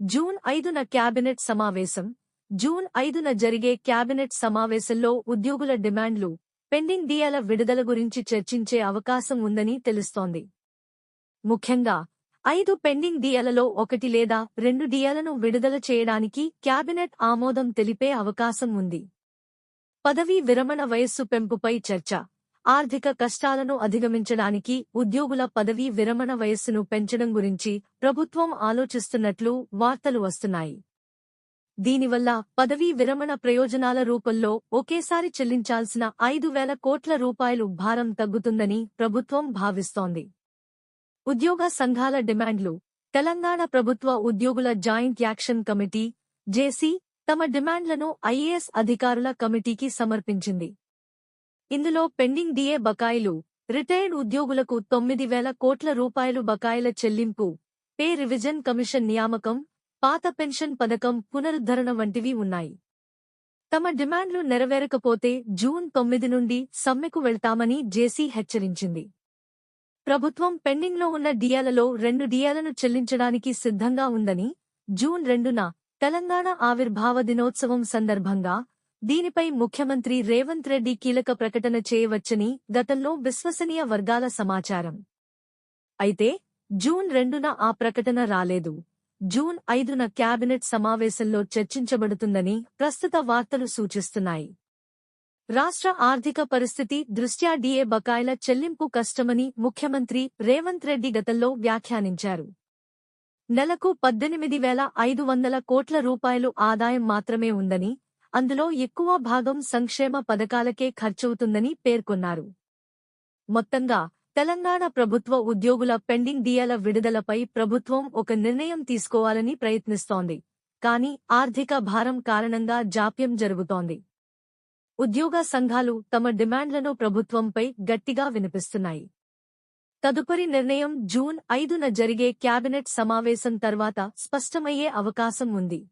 June ఐదున cabinet సమావేశం June ఐదున జరిగే క్యాబినెట్ సమావేశంలో ఉద్యోగుల డిమాండ్లు పెండింగ్ డియాల విడుదల గురించి చర్చించే అవకాశం ఉందని తెలుస్తోంది. ముఖ్యంగా ఐదు పెండింగ్ డియాలలో ఒకటి లేదా రెండు డియాలను విడుదల చేయడానికి క్యాబినెట్ ఆమోదం తెలిపే అవకాశం ఉంది. పదవీ విరమణ వయస్సు పెంపుపై చర్చ ఆర్థిక కష్టాలను అధిగమించడానికి ఉద్యోగుల పదవీ విరమణ వయస్సును పెంచడం గురించి ప్రభుత్వం ఆలోచిస్తున్నట్లు వార్తలు వస్తున్నాయి. దీనివల్ల పదవీ విరమణ ప్రయోజనాల రూపంలో ఒకేసారి చెల్లించాల్సిన ఐదు వేల కోట్ల రూపాయలు భారం తగ్గుతుందని ప్రభుత్వం భావిస్తోంది. ఉద్యోగ సంఘాల డిమాండ్లు. తెలంగాణ ప్రభుత్వ ఉద్యోగుల జాయింట్ యాక్షన్ కమిటీ జేసీ తమ డిమాండ్లను ఐఏఎస్ అధికారుల కమిటీకి సమర్పించింది. ఇందులో పెండింగ్ డిఏ బకాయిలు రిటైర్డ్ ఉద్యోగులకు తొమ్మిది వేల కోట్ల రూపాయలు బకాయిల చెల్లింపు పే రివిజన్ కమిషన్ నియామకం పాత పెన్షన్ పథకం పునరుద్ధరణ వంటివి ఉన్నాయి. తమ డిమాండ్లు నెరవేరకపోతే జూన్ తొమ్మిది నుండి సమ్మెకు వెళ్తామని జేసీ హెచ్చరించింది. ప్రభుత్వం పెండింగ్లో ఉన్న డియాలలో రెండు డియాలను చెల్లించడానికి సిద్ధంగా ఉందని జూన్ రెండున తెలంగాణ ఆవిర్భావ దినోత్సవం సందర్భంగా దీనిపై ముఖ్యమంత్రి రేవంత్ రెడ్డి కీలక ప్రకటన చేయవచ్చని గతంలో విశ్వసనీయ వర్గాల సమాచారం. అయితే జూన్ రెండున ఆ ప్రకటన రాలేదు. జూన్ ఐదున క్యాబినెట్ సమావేశంలో చర్చించబడుతుందని ప్రస్తుత వార్తలు సూచిస్తున్నాయి. రాష్ట్ర ఆర్థిక పరిస్థితి దృష్ట్యా డిఏ బకాయిల చెల్లింపు కష్టమని ముఖ్యమంత్రి రేవంత్ రెడ్డి గతంలో వ్యాఖ్యానించారు. నెలకు పద్దెనిమిది వేల ఐదు వందల కోట్ల రూపాయలు ఆదాయం మాత్రమే ఉందని అందులో ఎక్కువ భాగం సంక్షేమ పథకాలకే ఖర్చవుతుందని పేర్కొన్నారు. మొత్తంగా తెలంగాణ ప్రభుత్వ ఉద్యోగుల పెండింగ్ డియాల విడుదలపై ప్రభుత్వం ఒక నిర్ణయం తీసుకోవాలని ప్రయత్నిస్తోంది. కానీ ఆర్థిక భారం కారణంగా జాప్యం జరుగుతోంది. ఉద్యోగ సంఘాలు తమ డిమాండ్లను ప్రభుత్వంపై గట్టిగా వినిపిస్తున్నాయి. తదుపరి నిర్ణయం జూన్ ఐదున జరిగే క్యాబినెట్ సమావేశం తర్వాత స్పష్టమయ్యే అవకాశం ఉంది.